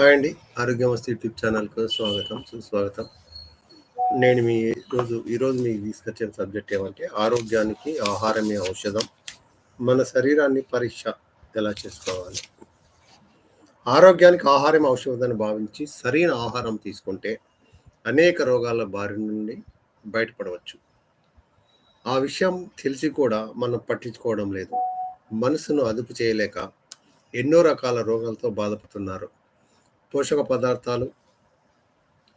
Hi అండి. ఆరోగ్యమస్తు YouTube ఛానల్కు స్వాగతం సుస్వాగతం. నేను మీ రోజు ఈరోజు మీకు తీసుకొచ్చిన సబ్జెక్ట్ ఏమంటే ఆరోగ్యానికి ఆహారమే ఔషధం. మన శరీరాన్ని పరీక్ష ఎలా చేసుకోవాలి? ఆరోగ్యానికి ఆహారం ఔషధం భావించి సరైన ఆహారం తీసుకుంటే అనేక రోగాల బారి నుండి బయటపడవచ్చు. ఆ విషయం తెలిసి కూడా మనం పట్టించుకోవడం లేదు. మనసును అదుపు చేయలేక ఎన్నో రకాల రోగాలతో బాధపడుతున్నారు. పోషక పదార్థాలు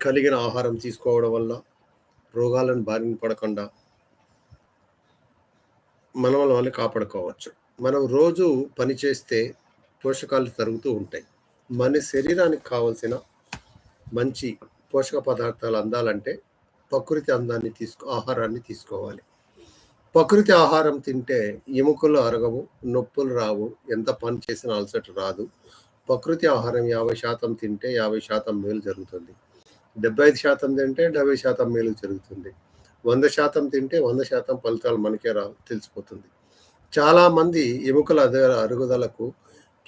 కలిగిన ఆహారం తీసుకోవడం వల్ల రోగాలను బారిన పడకుండా మనం వాళ్ళని కాపాడుకోవచ్చు. మనం రోజు పని చేస్తే పోషకాలు తరుగుతూ ఉంటాయి. మన శరీరానికి కావలసిన మంచి పోషక పదార్థాలు అందాలంటే ప్రకృతి అందాన్ని తీసుకో ఆహారాన్ని తీసుకోవాలి. ప్రకృతి ఆహారం తింటే ఎముకలు అరగవు నొప్పులు రావు ఎంత పని చేసినా అలసట రాదు. ప్రకృతి ఆహారం యాభై శాతం తింటే యాభై శాతం మేలు జరుగుతుంది. డెబ్బై ఐదు శాతం తింటే డెబ్బై శాతం మేలు జరుగుతుంది. వంద శాతం తింటే వంద శాతం ఫలితాలు మనకే రా తెలిసిపోతుంది. చాలామంది ఎముకల అరుగుదలకు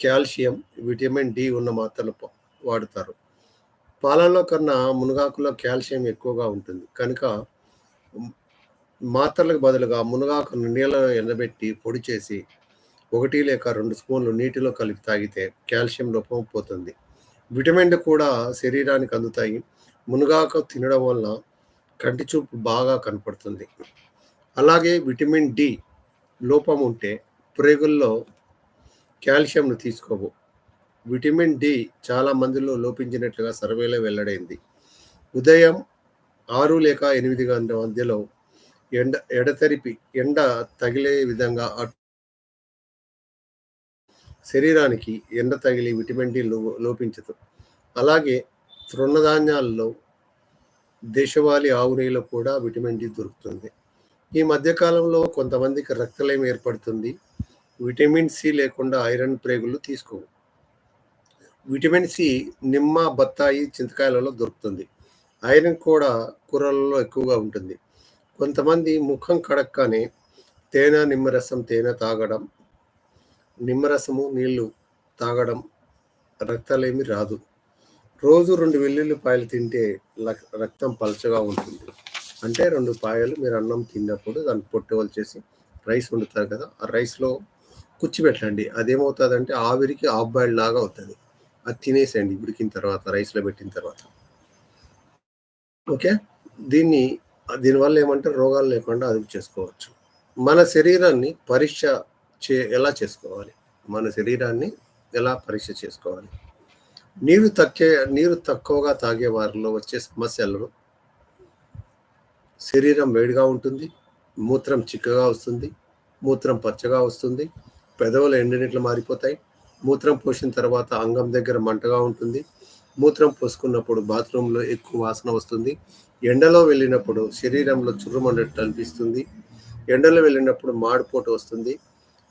కాల్షియం విటమిన్ డి ఉన్న మాత్రలు వాడతారు వాడుతారు. పాలల్లో కన్నా మునగాకులో కాల్షియం ఎక్కువగా ఉంటుంది. కనుక మాత్రలకు బదులుగా మునగాకును నీళ్ళలో ఎండబెట్టి పొడి చేసి ఒకటి లేక రెండు స్పూన్లు నీటిలో కలిపి తాగితే కాల్షియం లోపం పోతుంది. విటమిన్లు కూడా శరీరానికి అందుతాయి. మునగాకు తినడం వల్ల కంటి చూపు బాగా కనపడుతుంది. అలాగే విటమిన్ డి లోపం ఉంటే ప్రేగుల్లో కాల్షియంను తీసుకోవు. విటమిన్ డి చాలా మందిలో లోపించినట్లుగా సర్వేలో వెల్లడైంది. ఉదయం ఆరు లేక ఎనిమిది గంటల మధ్యలో ఎండ ఎడతెరిపి ఎండ తగిలే విధంగా శరీరానికి ఎండ తగిలి విటమిన్ డి లో- లోపించదు అలాగే తృణధాన్యాల్లో దేశవాళీ ఆవు నెయ్యిలో కూడా విటమిన్ డి దొరుకుతుంది. ఈ మధ్యకాలంలో కొంతమందికి రక్తలయం ఏర్పడుతుంది. విటమిన్ సి లేకుండా ఐరన్ ప్రేగులు తీసుకోవు. విటమిన్ సి నిమ్మ బత్తాయి చింతకాయలలో దొరుకుతుంది. ఐరన్ కూడా కూరలలో ఎక్కువగా ఉంటుంది. కొంతమంది ముఖం కడక్కనే తేనె నిమ్మరసం తేనె తాగడం నిమ్మరసము నీళ్ళు తాగడం రక్తాలేమి రాదు. రోజు రెండు వెల్లుల్లి పాయలు తింటే రక్తం పలచగా ఉంటుంది. అంటే రెండు పాయలు మీరు అన్నం తిన్నప్పుడు దాన్ని పొట్టు వచ్చేసి రైస్ వండుతారు కదా ఆ రైస్లో కుచ్చిపెట్టండి అదేమవుతుందంటే ఆవిరికి ఆఫ్ బాయిల్ లాగా అవుతుంది. అది తినేసేయండి ఉడికిన తర్వాత రైస్లో పెట్టిన తర్వాత. ఓకే? దీన్ని దీనివల్ల ఏమంటే రోగాలు లేకుండా అదుపు చేసుకోవచ్చు. మన శరీరాన్ని పరీక్ష చే ఎలా చేసుకోవాలి? మన శరీరాన్ని ఎలా పరీక్ష చేసుకోవాలి? నీరు తక్కే నీరు తక్కువగా తాగే వారిలో వచ్చే సమస్యలు శరీరం వేడిగా ఉంటుంది మూత్రం చిక్కగా వస్తుంది మూత్రం పచ్చగా వస్తుంది పెదవులు ఎండినట్లు మారిపోతాయి మూత్రం పోసిన తర్వాత అంగం దగ్గర మంటగా ఉంటుంది మూత్రం పోసుకున్నప్పుడు బాత్రూంలో ఎక్కువ వాసన వస్తుంది ఎండలో వెళ్ళినప్పుడు శరీరంలో చుర్రుమన్నట్టు అనిపిస్తుంది ఎండలో వెళ్ళినప్పుడు మాడిపోటు వస్తుంది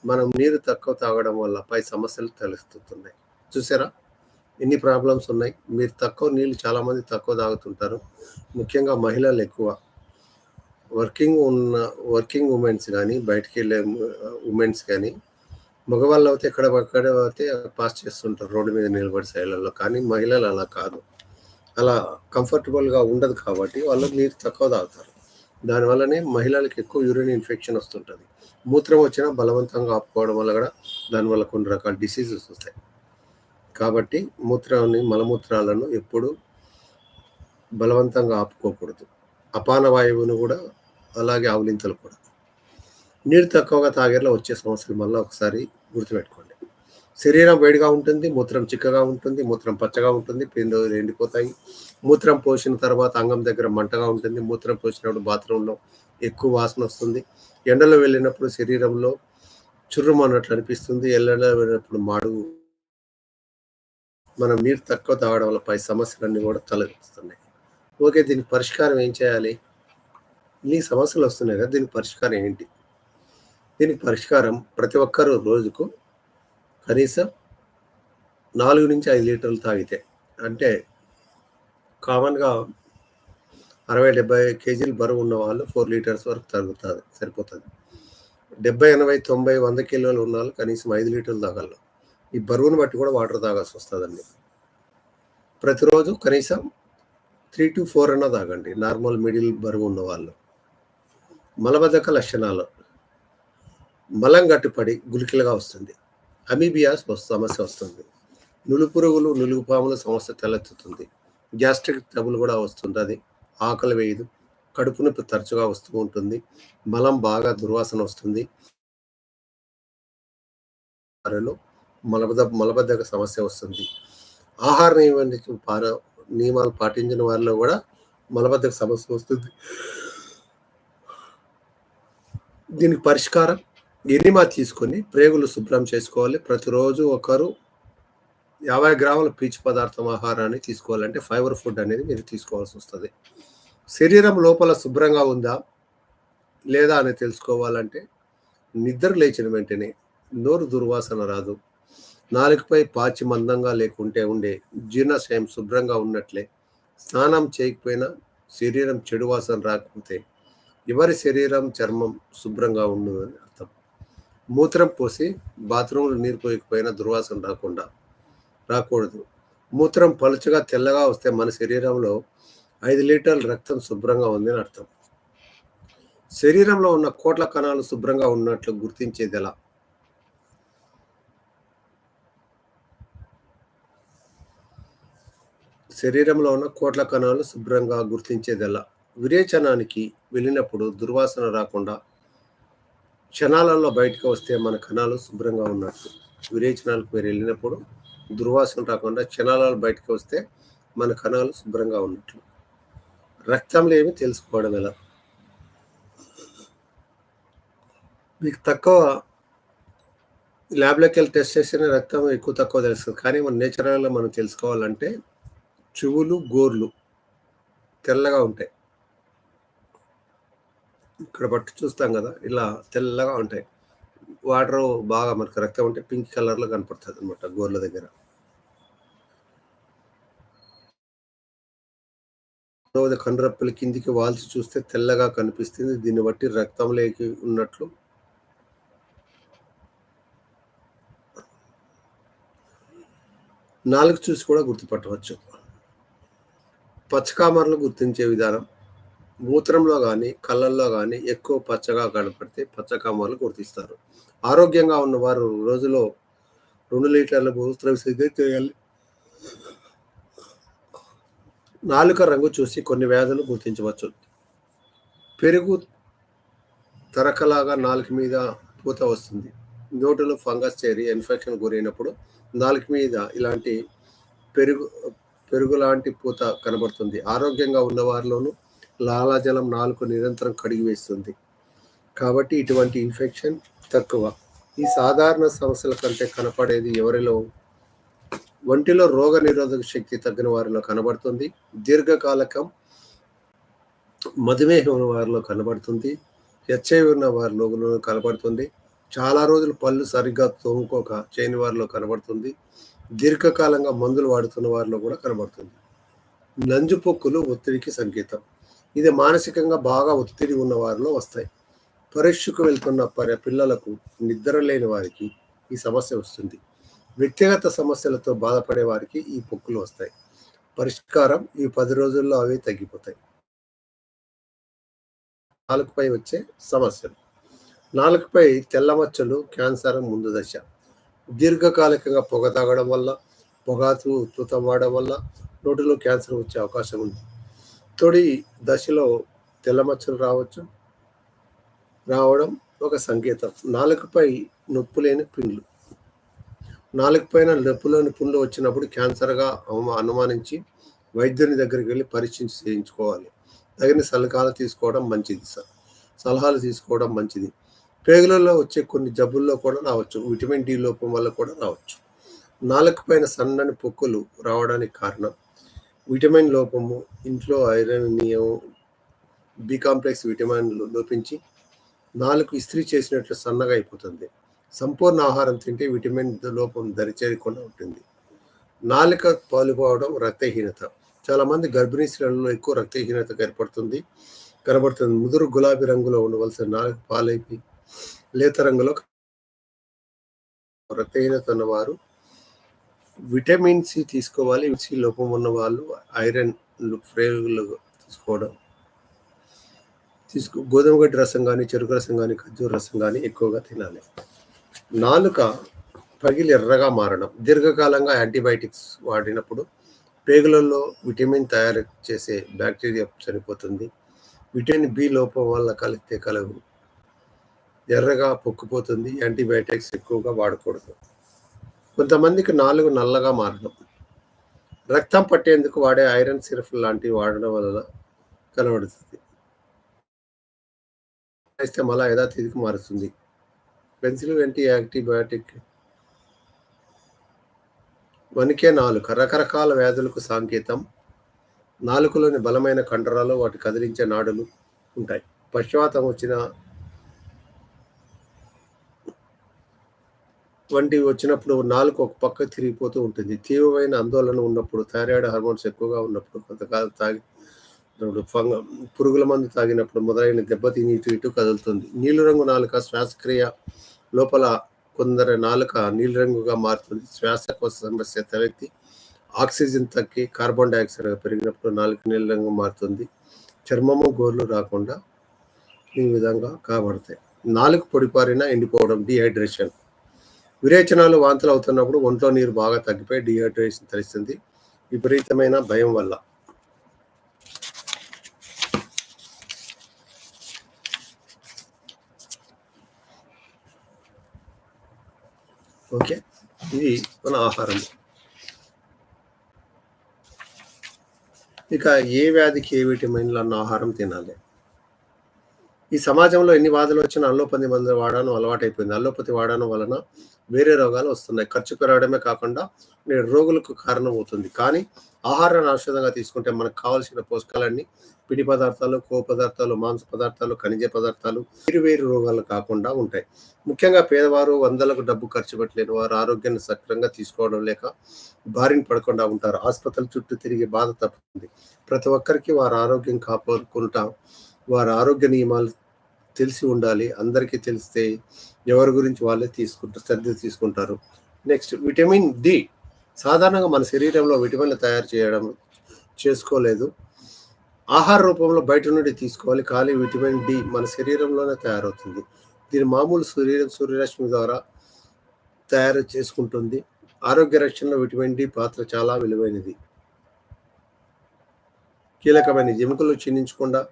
మనం నీరు తక్కువ తాగడం వల్ల పై సమస్యలు తలెత్తుతున్నాయి. చూసారా? ఎన్ని ప్రాబ్లమ్స్ ఉన్నాయి. మీరు తక్కువ నీళ్ళు చాలామంది తక్కువ తాగుతుంటారు. ముఖ్యంగా మహిళలు ఎక్కువ. వర్కింగ్ ఉన్న వర్కింగ్ ఉమెన్స్ కానీ బయటికి వెళ్ళే ఉమెన్స్ కానీ మగవాళ్ళు అయితే ఎక్కడ ఎక్కడ అయితే పాస్ చేస్తుంటారు రోడ్డు మీద నిలబడి సైడ్లలో. కానీ మహిళలు అలా కాదు. అలా కంఫర్టబుల్గా ఉండదు కాబట్టి వాళ్ళు నీరు తక్కువ తాగుతారు. దానివల్లనే మహిళలకు ఎక్కువ యూరిన్ ఇన్ఫెక్షన్ వస్తుంటుంది. మూత్రం వచ్చినా బలవంతంగా ఆపుకోవడం వల్ల కూడా దానివల్ల కొన్ని రకాల డిసీజెస్ వస్తాయి. కాబట్టి మూత్రాన్ని మలమూత్రాలను ఎప్పుడు బలవంతంగా ఆపుకోకూడదు. అపాన వాయువును కూడా అలాగే ఆవులింతలు కూడా. నీరు తక్కువగా తాగేలా వచ్చే సమస్యలు మళ్ళీ ఒకసారి గుర్తుపెట్టుకోండి. శరీరం వేడిగా ఉంటుంది మూత్రం చిక్కగా ఉంటుంది మూత్రం పచ్చగా ఉంటుంది పిందెలు ఎండిపోతాయి. మూత్రం పోసిన తర్వాత అంగం దగ్గర మంటగా ఉంటుంది. మూత్రం పోసినప్పుడు బాత్రూంలో ఎక్కువ వాసన వస్తుంది. ఎండలో వెళ్ళినప్పుడు శరీరంలో చుర్రుమన్నట్లు అనిపిస్తుంది. ఎండలో వెళ్ళినప్పుడు మాడు మనం నీరు తక్కువ తాగడం వల్ల పై సమస్యలన్నీ కూడా తలెత్తుతున్నాయి. ఓకే దీనికి పరిష్కారం ఏం చేయాలి? ఈ సమస్యలు వస్తున్నాయి కదా దీనికి పరిష్కారం ఏంటి? దీనికి పరిష్కారం ప్రతి ఒక్కరూ రోజుకు కనీసం నాలుగు నుంచి ఐదు లీటర్లు తాగితే. అంటే కామన్గా అరవై డెబ్బై కేజీలు బరువు ఉన్న వాళ్ళు ఫోర్ లీటర్స్ వరకు తగ్గుతుంది సరిపోతుంది. డెబ్బై ఎనభై తొంభై వంద కిలోలు ఉన్న వాళ్ళు కనీసం ఐదు లీటర్లు తాగలరు. ఈ బరువును బట్టి కూడా వాటర్ తాగాల్సి వస్తుందండి. ప్రతిరోజు కనీసం త్రీ టు ఫోర్ అన్న తాగండి నార్మల్ మిడిల్ బరువు ఉన్న వాళ్ళు. మలబద్ధక లక్షణాలు. మలం గట్టిపడి గులికలుగా వస్తుంది. అమీబియాస్ సమస్య వస్తుంది. నులుపురుగులు నులుగుపాముల సమస్య తలెత్తుతుంది. గ్యాస్ట్రిక్ ట్రబుల్ కూడా వస్తుంది అది ఆకలి వేయదు. కడుపు నొప్పి తరచుగా వస్తూ ఉంటుంది. మలం బాగా దుర్వాసన వస్తుంది. వారిలో మలబద్ధ మలబద్ధక సమస్య వస్తుంది. ఆహార నియమ పార నియమాలు పాటించిన వారిలో కూడా మలబద్ధక సమస్య వస్తుంది. దీనికి పరిష్కారం ఎనిమా తీసుకొని ప్రేగులు శుభ్రం చేసుకోవాలి. ప్రతిరోజు ఒకరు యాభై గ్రాముల పీచు పదార్థం ఆహారాన్ని తీసుకోవాలంటే ఫైబర్ ఫుడ్ అనేది మీరు తీసుకోవాల్సి వస్తుంది. శరీరం లోపల శుభ్రంగా ఉందా లేదా అని తెలుసుకోవాలంటే నిద్ర లేచిన వెంటనే నోరు దుర్వాసన రాదు. నాలుగుపై పాచి మందంగా లేకుంటే ఉండే జీర్ణశయం శుభ్రంగా ఉన్నట్లే స్నానం చేయకపోయినా శరీరం చెడు వాసన రాకపోతే ఎవరి శరీరం చర్మం శుభ్రంగా ఉండదని మూత్రం పోసి బాత్రూంలో నీరు పోయకపోయినా దుర్వాసన రాకుండా రాకూడదు. మూత్రం పలుచగా తెల్లగా వస్తే మన శరీరంలో ఐదు లీటర్ల రక్తం శుభ్రంగా ఉందని అర్థం. శరీరంలో ఉన్న కోట్ల కణాలు శుభ్రంగా ఉన్నట్లు గుర్తించేది ఎలా? శరీరంలో ఉన్న కోట్ల కణాలు శుభ్రంగా గుర్తించేది ఎలా? విరేచనానికి వెళ్ళినప్పుడు దుర్వాసన రాకుండా క్షణాలలో బయటకు వస్తే మన కణాలు శుభ్రంగా ఉన్నట్లు విరేచనాలకు మీరు వెళ్ళినప్పుడు దుర్వాసన రాకుండా క్షణాలలో బయటకు వస్తే మన కణాలు శుభ్రంగా ఉన్నట్లు రక్తంలో ఏమి తెలుసుకోవడం ఎలా? మీకు తక్కువ ల్యాబ్లోకి వెళ్ళి టెస్ట్ చేస్తేనే రక్తం ఎక్కువ తక్కువ తెలుస్తుంది. కానీ మన నేచురల్గా మనం తెలుసుకోవాలంటే చెవులు గోర్లు తెల్లగా ఉంటాయి. ఇక్కడ పట్టు చూస్తాం కదా ఇలా తెల్లగా ఉంటాయి. వాటర్ బాగా మనకు రక్తం ఉంటే పింక్ కలర్లో కనపడుతుంది అనమాట గోర్ల దగ్గర. కండరప్పలు కిందికి వాల్చి చూస్తే తెల్లగా కనిపిస్తుంది. దీన్ని బట్టి రక్తంలోకి ఉన్నట్లు. నాలుగు చూసి కూడా గుర్తుపట్టవచ్చు. పచ్చకామర్లు గుర్తించే విధానం. మూత్రంలో కానీ కళ్ళల్లో కానీ ఎక్కువ పచ్చగా కనపడితే పచ్చకామాలు గుర్తిస్తారు. ఆరోగ్యంగా ఉన్నవారు రోజులో రెండు లీటర్ల మూత్ర విసర్జన చేయాలి. నాలుక రంగు చూసి కొన్ని వ్యాధులు గుర్తించవచ్చు. పెరుగు తరకలాగా నాలుక మీద పూత వస్తుంది. నోటిలో ఫంగస్ చేరి ఇన్ఫెక్షన్ గురైనప్పుడు నాలుక మీద ఇలాంటి పెరుగు పెరుగు లాంటి పూత కనబడుతుంది. ఆరోగ్యంగా ఉన్న వారిలోనూ లాలాజలం నాలుగు నిరంతరం కడిగి వేస్తుంది. కాబట్టి ఇటువంటి ఇన్ఫెక్షన్ తక్కువ. ఈ సాధారణ సమస్యల కంటే కనపడేది ఎవరిలో? ఒంటిలో రోగ నిరోధక శక్తి తగ్గిన వారిలో కనబడుతుంది. దీర్ఘకాలకం మధుమేహం ఉన్న వారిలో కనబడుతుంది. హెచ్ఐవి ఉన్న వారిలో కనబడుతుంది. చాలా రోజులు పళ్ళు సరిగ్గా తోముకోక చేయని వారిలో కనబడుతుంది. దీర్ఘకాలంగా మందులు వాడుతున్న వారిలో కూడా కనబడుతుంది. నంజు పొక్కులు ఒత్తిడికి సంకేతం. ఇది మానసికంగా బాగా ఒత్తిడి ఉన్న వారిలో వస్తాయి. పరీక్షకు వెళ్తున్న పిల్లలకు నిద్ర లేని వారికి ఈ సమస్య వస్తుంది. వ్యక్తిగత సమస్యలతో బాధపడే వారికి ఈ పొక్కులు వస్తాయి. పరిష్కారం ఈ పది రోజుల్లో అవి తగ్గిపోతాయి. నాలుగుపై వచ్చే సమస్యలు. నాలుగుపై తెల్లమచ్చలు క్యాన్సర్ ముందు దశ. దీర్ఘకాలికంగా పొగ తాగడం వల్ల పొగాకు ఉత్పత్తం వాడడం వల్ల నోటిలో క్యాన్సర్ వచ్చే అవకాశం ఉంది. తొడి దశలో తెల్లమచ్చలు రావచ్చు. రావడం ఒక సంకేతం. నాలుకపై నొప్పు లేని పిండ్లు. నాలుగు పైన నొప్పులోని పుండ్లు వచ్చినప్పుడు క్యాన్సర్గా అనుమానించి వైద్యుని దగ్గరికి వెళ్ళి పరీక్షించి చేయించుకోవాలి. తగిన సలహాలు తీసుకోవడం మంచిది సలహాలు తీసుకోవడం మంచిది. పేగులలో వచ్చే కొన్ని జబ్బుల్లో కూడా రావచ్చు. విటమిన్ డి లోపం వల్ల కూడా రావచ్చు. నాలుగు పైన సన్నని పొక్కులు రావడానికి కారణం విటమిన్ లోపము ఇంట్లో ఐరన్ నియం బి కాంప్లెక్స్ విటమిన్ లోపించి నాలుగు ఇస్త్రీ చేసినట్లు సన్నగా అయిపోతుంది. సంపూర్ణ ఆహారం తింటే విటమిన్ లోపం దరిచేరకుండా ఉంటుంది. నాలుక పాలుపోవడం రక్తహీనత. చాలామంది గర్భిణీ స్త్రీలలో ఎక్కువ రక్తహీనత ఏర్పడుతుంది కనబడుతుంది. ముదురు గులాబీ రంగులో ఉండవలసిన నాలుక పాలైపి లేత రంగులో రక్తహీనత ఉన్నవారు విటమిన్ సి తీసుకోవాలి. సి లోపం ఉన్న వాళ్ళు ఐరన్ ఫ్రేలు తీసుకోవడం. తీసుకో గోధుమ గడ్డి రసం కానీ చెరుకు రసం కానీ ఖర్జూర రసం కానీ ఎక్కువగా తినాలి. నాలుక పగిలి ఎర్రగా మారడం. దీర్ఘకాలంగా యాంటీబయాటిక్స్ వాడినప్పుడు పేగులలో విటమిన్ తయారు చేసే బ్యాక్టీరియా చనిపోతుంది. విటమిన్ బి లోపం వల్ల కలిస్తే కలవు. ఎర్రగా పొక్కుపోతుంది. యాంటీబయాటిక్స్ ఎక్కువగా వాడకూడదు. కొంతమందికి నాలుగు నల్లగా మారడం. రక్తం పట్టేందుకు వాడే ఐరన్ సిరఫ్ లాంటివి వాడడం వలన కనబడుతుంది. అయితే మళ్ళా యథాతిథికి మారుతుంది. పెన్సిల్ వెంటి యాంటీబయాటిక్ వనికే నాలుక. రకరకాల వ్యాధులకు సంకేతం. నాలుకలోని బలమైన కండరాలు వాటి కదిలించే నాడులు ఉంటాయి. పశ్చాత్తం వచ్చిన వంటివి వచ్చినప్పుడు నాలుగు ఒక పక్క తిరిగిపోతూ ఉంటుంది. తీవ్రమైన ఆందోళన ఉన్నప్పుడు థైరాయిడ్ హార్మోన్స్ ఎక్కువగా ఉన్నప్పుడు కొంతకాలం తాగి ఫంగ పురుగుల మందు తాగినప్పుడు మొదలైన దెబ్బతిని ఇటు ఇటు కదులుతుంది. నీలి రంగు నాలుక శ్వాసక్రియ లోపల కొందరి నాలుక నీలిరంగుగా మారుతుంది. శ్వాసకోశ సమస్య తలెత్తి ఆక్సిజన్ తగ్గి కార్బన్ డైఆక్సైడ్ పెరిగినప్పుడు నాలుక నీలి రంగు మారుతుంది. చర్మము గోర్లు రాకుండా ఈ విధంగా కాబడతాయి. నాలుగు పొడిపారిన ఎండిపోవడం డిహైడ్రేషన్. విరేచనాలు వాంతులు అవుతున్నప్పుడు ఒంట్లో నీరు బాగా తగ్గిపోయి డిహైడ్రేషన్ తెలుస్తుంది. విపరీతమైన భయం వల్ల. ఓకే. ఇది మన ఆహారం. ఇక ఏ వ్యాధికి ఏ విటమిన్లు అన్న ఆహారం తినాలి. ఈ సమాజంలో ఎన్ని బాధలు వచ్చినా అల్లోపతి మందులు వాడడం అలవాటైపోయింది. అల్లోపతి వాడడం వలన వేరే రోగాలు వస్తున్నాయి. ఖర్చు పెరగడమే కాకుండా నేడు రోగులకు కారణమవుతుంది కానీ ఆహారాన్ని ఔషధంగా తీసుకుంటే మనకు కావాల్సిన పోషకాలన్నీ పిడి పదార్థాలు కో పదార్థాలు మాంస పదార్థాలు ఖనిజ పదార్థాలు వేరు వేరు రోగాలు కాకుండా ఉంటాయి. ముఖ్యంగా పేదవారు వందలకు డబ్బు ఖర్చు పెట్టలేని వారు ఆరోగ్యాన్ని సక్రంగా తీసుకోవడం లేక బారిన పడకుండా ఉంటారు. ఆసుపత్రుల చుట్టూ తిరిగి బాధ తప్పుతుంది. ప్రతి ఒక్కరికి వారి ఆరోగ్యం కాపాడుకుంటా వారి ఆరోగ్య నియమాలు తెలిసి ఉండాలి. అందరికీ తెలిస్తే ఎవరి గురించి వాళ్ళే తీసుకుంటారు శ్రద్ధ తీసుకుంటారు. నెక్స్ట్ విటమిన్ డి సాధారణంగా మన శరీరంలో విటమిన్లు తయారు చేయడం చేసుకోలేదు. ఆహార రూపంలో బయట నుండి తీసుకోవాలి. ఖాళీ విటమిన్ డి మన శరీరంలోనే తయారవుతుంది. దీని మామూలు శరీరం సూర్యరశ్మి ద్వారా తయారు చేసుకుంటుంది. ఆరోగ్య రక్షణలో విటమిన్ డి పాత్ర చాలా విలువైనది. కీలకమైన ఎముకలు క్షీణించకుండా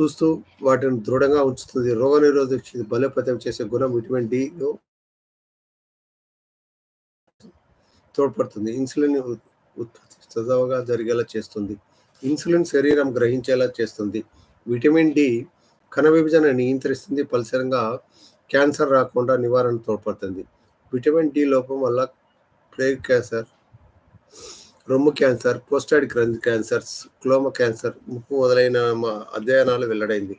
చూస్తూ వాటిని దృఢంగా ఉంచుతుంది. రోగ నిరోధక బలోపేతం చేసే గుణం విటమిన్ డిలో తోడ్పడుతుంది. ఇన్సులిన్ ఉత్పత్తి సజావుగా జరిగేలా చేస్తుంది. ఇన్సులిన్ శరీరం గ్రహించేలా చేస్తుంది. విటమిన్ డి కణ విభజన నియంత్రిస్తుంది. ఫలితంగా క్యాన్సర్ రాకుండా నివారణ తోడ్పడుతుంది. విటమిన్ డి లోపం వల్ల ప్లేగ్ క్యాన్సర్ రొమ్ము క్యాన్సర్ పోస్టాయిడ్ గ్రంథి క్యాన్సర్స్ క్లోమ క్యాన్సర్ ముప్పు మొదలైన అధ్యయనాలు వెల్లడైంది.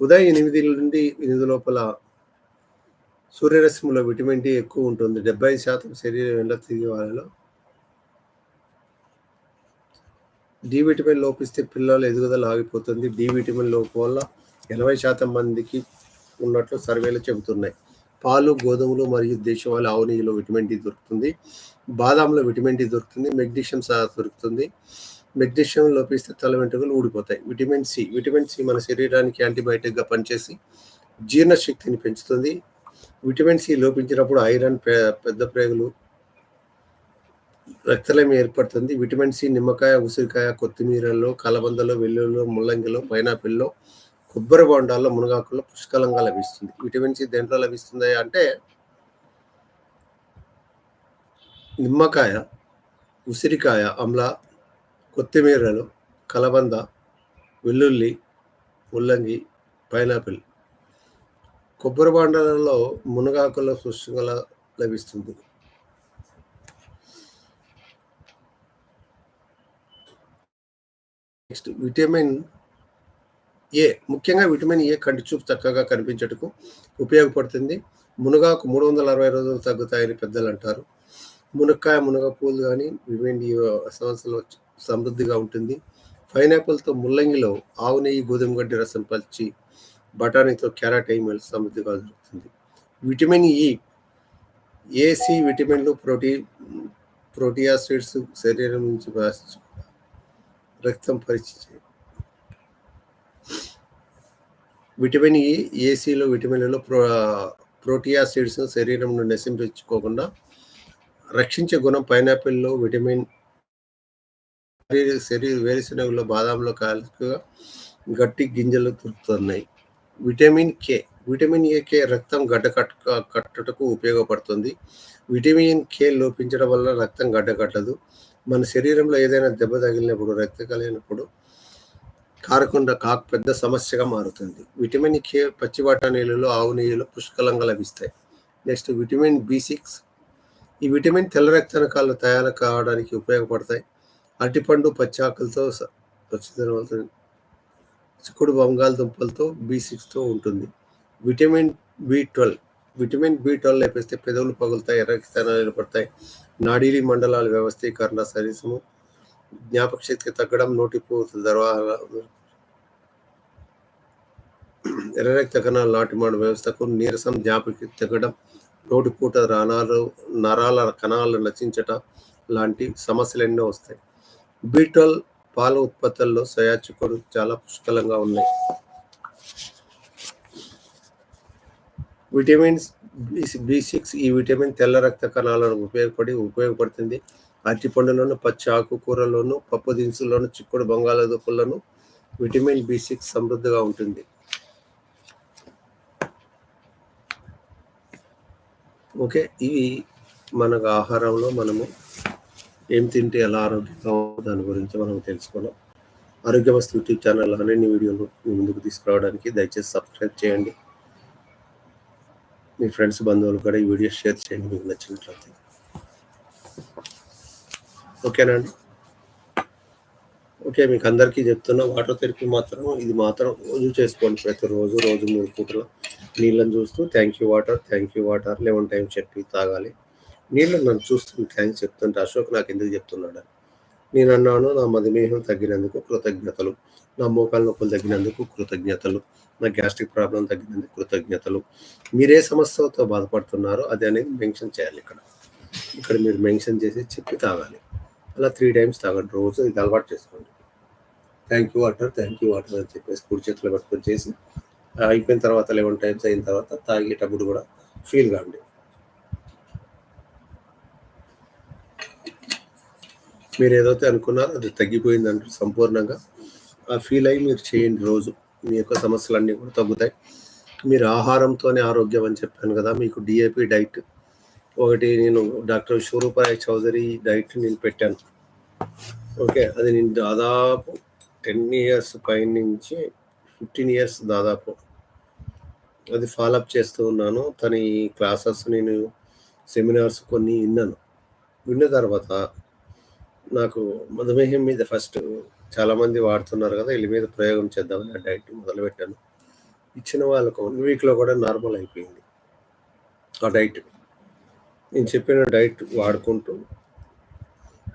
ఉదయం ఎనిమిది నుండి ఎనిమిది లోపల సూర్యరశ్మిలో విటమిన్ డి ఎక్కువ ఉంటుంది. డెబ్బై శాతం శరీరం ఎండ తిరిగి వాళ్ళలో డి విటమిన్ లోపిస్తే పిల్లల ఎదుగుదల ఆగిపోతుంది. డి విటమిన్ లోపం వల్ల ఎనభై శాతం మందికి ఉన్నట్లు సర్వేలు చెబుతున్నాయి. పాలు గోధుమలు మరియు దేశవాళీ ఆవు నెయ్యిలో విటమిన్ డి దొరుకుతుంది. బాదాంలో విటమిన్ డి దొరుకుతుంది. మెగ్నీషియం సహా దొరుకుతుంది. మెగ్నీషియం లోపిస్తే తల వెంట్రుకలు ఊడిపోతాయి. విటమిన్ సి విటమిన్ సి మన శరీరానికి యాంటీబయాటిక్గా పనిచేసి జీర్ణశక్తిని పెంచుతుంది. విటమిన్ సి లోపించినప్పుడు ఐరన్ పెద్ద ప్రేగులు రక్తలయం ఏర్పడుతుంది. విటమిన్ సి నిమ్మకాయ ఉసిరికాయ కొత్తిమీరలో కలబందలో వెల్లుల్లో ముల్లంగిలో పైనాపిల్లో కొబ్బరి బొండాల్లో మునగాకుల్లో పుష్కలంగా లభిస్తుంది. విటమిన్ సి దేంట్లో లభిస్తుంది అంటే నిమ్మకాయ ఉసిరికాయ అమ్ల కొత్తిమీరలు కలబంద వెల్లుల్లి ముల్లంగి పైనాపిల్. కొబ్బరి బాండాలలో మునగాకుల పుష్కల లభిస్తుంది. నెక్స్ట్ విటమిన్ ఏ ముఖ్యంగా విటమిన్ ఏ కంటి చూపు చక్కగా కనిపించటకు ఉపయోగపడుతుంది. మునగాకు మూడు వందల అరవై రోజులు తగ్గుతాయని పెద్దలు అంటారు. మునక్కాయ మునగ పూలు కానీ విటమిన్ ఈ సమస్యలో సమృద్ధిగా ఉంటుంది. పైనాపిల్తో ముల్లంగిలో ఆవు నెయ్యి గోధుమ గడ్డి రసం పల్చి బఠానీతో క్యారెట్ ఐమెల్ సమృద్ధిగా దొరుకుతుంది. విటమిన్ ఈ ఏసీ విటమిన్లు ప్రోటీ ప్రోటీయాసిడ్స్ శరీరం నుంచి రక్తం పరీక్ష విటమిన్ e, ఈ ఏసీలో విటమిన్లలో ప్రో ప్రోటియాసిడ్స్ శరీరం నుండి నశింపించుకోకుండా రక్షించే గుణం పైనాపిల్లో విటమిన్ శరీర శరీర వేరుశనగలో బాదాంలో కాలుగా గట్టి గింజలు దొరుకుతున్నాయి విటమిన్ కే విటమిన్ ఏ కే రక్తం గడ్డ కట్ కట్టుటకు ఉపయోగపడుతుంది. విటమిన్ కే లోపించడం వల్ల రక్తం గడ్డ కట్టదు మన శరీరంలో ఏదైనా దెబ్బ తగిలినప్పుడు రక్త కలిగినప్పుడు కారకుండా కాకు పెద్ద సమస్యగా మారుతుంది. విటమిన్ కే పచ్చి బఠానీలలో ఆవు నీళ్ళలో పుష్కలంగా లభిస్తాయి. Next vitamin B six. ఈ విటమిన్ తెల్ల రక్తనకాలు తయారు కావడానికి ఉపయోగపడతాయి. అరటిపండు పచ్చాకులతో ఆకులతో చిక్కుడు బంగాళదుంపలతో బి సిక్స్తో ఉంటుంది. Vitamin B twelve. Vitamin B twelve లేపిస్తే పెదవులు పగులుతాయి ఎర్రకితనాలు ఏర్పడతాయి. నాడీలి మండలాల వ్యవస్థీకరణ సరీసము. జ్ఞాపక శక్తి తగ్గడం నోటిపూత తర్వాత ఎర్ర రక్త కణాల నాటిమాడు వ్యవస్థకు నీరసం జ్ఞాపక తగ్గడం నోటిపూట రాణాలు నరాల కణాలు నచించట లాంటి సమస్యలు ఎన్నో వస్తాయి. బీటల్ పాల ఉత్పత్తుల్లో సయాచుకుడు చాలా పుష్కలంగా ఉన్నాయి. విటమిన్స్ బి సిక్స్ ఈ విటమిన్ తెల్ల రక్త కణాలను ఉపయోగపడి ఉపయోగపడుతుంది. అరటి పండులోను పచ్చి ఆకుకూరలోను పప్పు దినుసుల్లోను చిక్కుడు బంగాళాదుంపలను విటమిన్ బి సిక్స్ సమృద్ధిగా ఉంటుంది. ఓకే ఇవి మనకు ఆహారంలో మనము ఏం తింటే ఎలా ఆరోగ్యంగా దాని గురించి మనం తెలుసుకున్నాం. ఆరోగ్య వస్తు యూట్యూబ్ ఛానల్ అన్ని వీడియోలు మీ ముందుకు తీసుకురావడానికి దయచేసి సబ్స్క్రైబ్ చేయండి. మీ ఫ్రెండ్స్ బంధువులు కూడా ఈ వీడియో షేర్ చేయండి మీకు నచ్చినట్లయితే. ఓకేనా అండి ఓకే మీకు అందరికీ చెప్తున్నా వాటర్ థెరపీ మాత్రం ఇది మాత్రం రోజు చేసుకోండి ప్రతి రోజు రోజు మూడు పూటలు. నీళ్ళని చూస్తూ thank you water thank you water eleven time చెప్పి తాగాలి. నీళ్ళు నన్ను చూస్తూ థ్యాంక్స్ చెప్తుంటే అశోక్ నాకు ఎందుకు చెప్తున్నాడు? నేను అన్నాను నా మధుమేహం తగ్గినందుకు కృతజ్ఞతలు నా మోకాల నొప్పులు తగ్గినందుకు కృతజ్ఞతలు నా గ్యాస్ట్రిక్ ప్రాబ్లం తగ్గినందుకు కృతజ్ఞతలు. మీరే సమస్యతో బాధపడుతున్నారో అది అనేది మెన్షన్ చేయాలి ఇక్కడ. ఇక్కడ మీరు మెన్షన్ చేసి చెప్పి తాగాలి. అలా త్రీ టైమ్స్ తాగండి. రోజు ఇది అలవాటు చేసుకోండి. Thank you water thank you water అని చెప్పేసి కుడి చేతిలో పట్టుకొని చేసి అయిపోయిన తర్వాత లెవెన్ టైమ్స్ అయిన తర్వాత తాగేటప్పుడు కూడా ఫీల్ కాండి మీరు ఏదైతే అనుకున్నారో అది తగ్గిపోయిందంటే సంపూర్ణంగా. ఆ ఫీల్ అయ్యి మీరు చేయండి రోజు. మీ యొక్క సమస్యలన్నీ కూడా తగ్గుతాయి. మీరు ఆహారంతోనే ఆరోగ్యం అని చెప్పాను కదా మీకు డిఏపి డైట్ ఒకటి నేను డాక్టర్ విశ్వరూపాయ చౌదరి డైట్ నేను పెట్టాను. ఓకే అది నేను దాదాపు టెన్ ఇయర్స్ పైన నుంచి ఫిఫ్టీన్ ఇయర్స్ దాదాపు అది ఫాలోఅప్ చేస్తూ ఉన్నాను. తన క్లాసెస్ నేను సెమినార్స్ కొన్ని విన్నాను. విన్న తర్వాత నాకు మధుమేహం మీద ఫస్ట్ చాలామంది వాడుతున్నారు కదా వీళ్ళ మీద ప్రయోగం చేద్దామని ఆ డైట్ మొదలుపెట్టాను. ఇచ్చిన వాళ్ళకు వన్ వీక్లో కూడా నార్మల్ అయిపోయింది. ఆ డైట్ నేను చెప్పిన డైట్ వాడుకుంటూ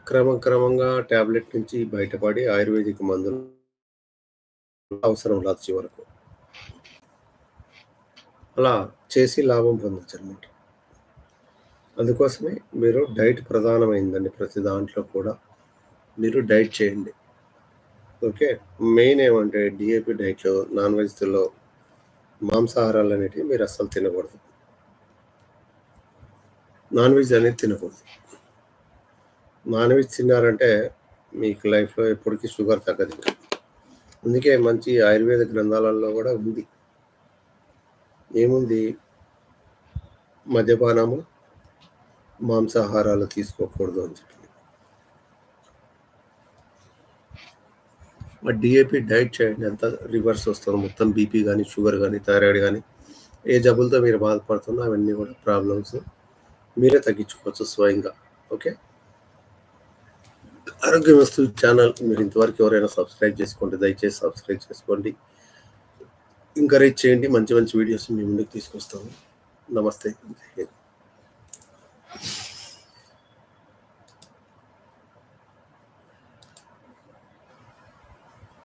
క్రమం క్రమంగా ట్యాబ్లెట్ నుంచి బయటపడి ఆయుర్వేదిక్ మందులు అవసరం లేదు చివరకు. అలా చేసి లాభం పొందొచ్చు అనమాట అందుకోసమే మీరు డైట్ ప్రధానమైందండి ప్రతి దాంట్లో కూడా. మీరు డైట్ చేయండి. ఓకే? మెయిన్ ఏమంటే డిఏపి డైట్లో నాన్ వెజ్లో మాంసాహారాలు అనేటివి మీరు అస్సలు తినకూడదు. నాన్ వెజ్ అనేది తినకూడదు. నాన్ వెజ్ తిన్నారంటే మీకు లైఫ్లో ఎప్పటికీ షుగర్ తగ్గదు. అందుకే మంచి ఆయుర్వేద గ్రంథాలలో కూడా ఉంది. ఏముంది? మద్యపానము మాంసాహారాలు తీసుకోకూడదు అని చెప్పి. డిఏపి డైట్ చేయండి. ఎంత రివర్స్ వస్తుంది. మొత్తం బీపీ కానీ షుగర్ కానీ థైరాయిడ్ కానీ ఏ జబ్బులతో మీరు బాధపడుతున్నా అవన్నీ కూడా ప్రాబ్లమ్స్. మీరే తగ్గించుకోవచ్చు స్వయంగా ఓకే? ఆరోగ్య వస్తు ఛానల్ మీరు ఇంతవరకు ఎవరైనా సబ్స్క్రైబ్ చేసుకోండి దయచేసి సబ్స్క్రైబ్ చేసుకోండి. ఎంకరేజ్ చేయండి మంచి మంచి వీడియోస్ మీ ముందుకు తీసుకొస్తాము నమస్తే.